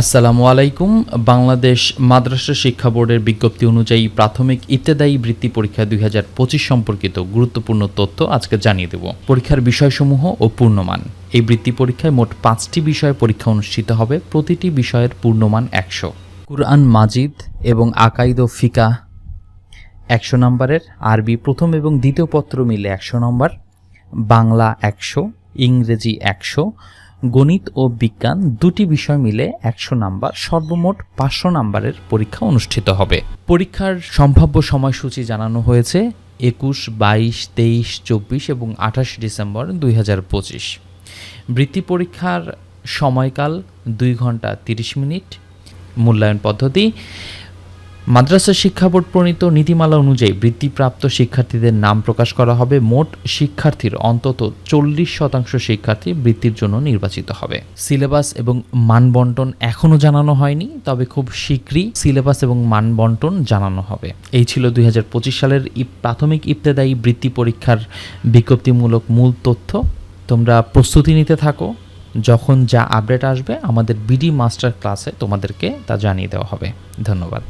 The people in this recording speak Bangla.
আসসালামু আলাইকুম। বাংলাদেশ মাদ্রাসা শিক্ষা বোর্ডের বিজ্ঞপ্তি অনুযায়ী প্রাথমিক ইত্তেদায়ী বৃত্তি পরীক্ষা দুই হাজার পঁচিশ সম্পর্কিত গুরুত্বপূর্ণ তথ্য আজকে জানিয়ে দেব। পরীক্ষার বিষয়সমূহ ও পূর্ণমান। এই বৃত্তি পরীক্ষায় মোট পাঁচটি বিষয়ে পরীক্ষা অনুষ্ঠিত হবে, প্রতিটি বিষয়ের পূর্ণমান একশো। কুরআন মাজিদ এবং আকাইদ ও ফিকা একশো নম্বরের, আরবি প্রথম এবং দ্বিতীয় পত্র মিলে একশো নম্বর, বাংলা একশো, ইংরেজি একশো গণিত ও বিজ্ঞান দুটি বিষয় মিলে একশো নাম্বার, সর্বমোট পাঁচশো নাম্বারের পরীক্ষা অনুষ্ঠিত হবে। পরীক্ষার সম্ভাব্য সময়সূচি জানানো হয়েছে একুশ, বাইশ, তেইশ, চব্বিশ এবং আঠাশ ডিসেম্বর দুই হাজার পঁচিশ। বৃত্তি পরীক্ষার সময়কাল দুই ঘণ্টা তিরিশ মিনিট। মূল্যায়ন পদ্ধতি মাদ্রাসা শিক্ষা বোর্ড প্রণীত নীতিমালা অনুযায়ী বৃত্তিপ্রাপ্ত শিক্ষার্থীদের নাম প্রকাশ করা হবে। মোট শিক্ষার্থীর অন্তত চল্লিশ শতাংশ শিক্ষার্থী বৃত্তির জন্য নির্বাচিত হবে। সিলেবাস এবং মানবন্টন এখনও জানানো হয়নি, তবে খুব শীঘ্রই সিলেবাস এবং মানবন্টন জানানো হবে। এই ছিল দুই হাজার পঁচিশ সালের প্রাথমিক ইবতেদায়ী বৃত্তি পরীক্ষার বিজ্ঞপ্তিমূলক মূল তথ্য। তোমরা প্রস্তুতি নিতে থাকো। যখন যা আপডেট আসবে, আমাদের বিডি মাস্টার ক্লাসে তোমাদেরকে তা জানিয়ে দেওয়া হবে। ধন্যবাদ।